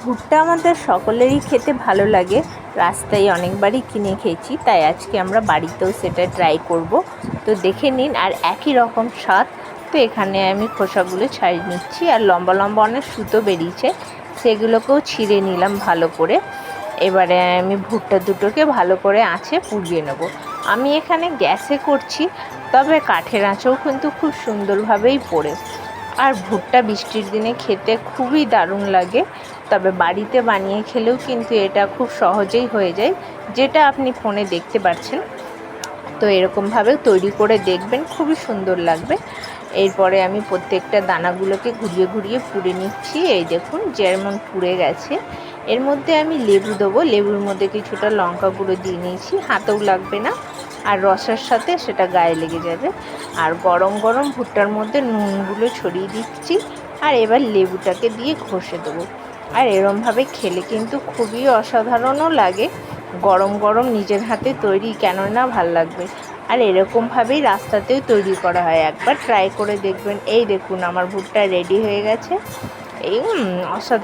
ভুট্টা আমাদের সকলেরই খেতে ভালো লাগে। রাস্তায় অনেকবারই কিনে খেয়েছি, তাই আজকে আমরা বাড়িতেও সেটা ট্রাই করব। তো দেখে নিন, আর একই রকম স্বাদ। তো এখানে আমি খোসাগুলো ছাড়িয়ে নিচ্ছি, আর লম্বা লম্বা অনেক সুতো বেরিয়েছে, সেগুলোকেও ছিঁড়ে নিলাম ভালো করে। এবারে আমি ভুট্টা দুটোকে ভালো করে আঁচে পুড়িয়ে নেব। আমি এখানে গ্যাসে করছি, তবে কাঠের আঁচেও কিন্তু খুব সুন্দরভাবেই পড়ে। আর ভুট্টা বৃষ্টির দিনে খেতে খুবই দারুণ লাগে। তবে বাড়িতে বানিয়ে খেলেও কিন্তু এটা খুব সহজেই হয়ে যায়, যেটা আপনি ফোনে দেখতে পাচ্ছেন। তো এরকমভাবে তৈরি করে দেখবেন, খুবই সুন্দর লাগবে। এরপরে আমি প্রত্যেকটা দানাগুলোকে ঘুরিয়ে ঘুরিয়ে পুড়ে নিচ্ছি। এই দেখুন, যেমন পুড়ে গেছে। এর মধ্যে আমি লেবু দেবো। লেবুর মধ্যে কিছুটা লঙ্কা গুঁড়ো দিয়ে নিয়েছি। হাতেও লাগবে না। আর রসের সাথে সেটা গায়ে লেগে যাবে। আর গরম গরম ভুট্টার মধ্যে নুনগুলো ছড়িয়ে দিচ্ছি আর এবার লেবুটাকে দিয়ে ঘষে দেবো। আর এরমভাবে খেলে কিন্তু খুবই অসাধারণও লাগে। গরম গরম নিজের হাতে তৈরি কেন না ভালো লাগবে। আর এরকমভাবেই রাস্তাতেও তৈরি করা হয়। একবার ট্রাই করে দেখবেন। এই দেখুন, আমার ভুট্টা রেডি হয়ে গেছে। এই অসাধারণ।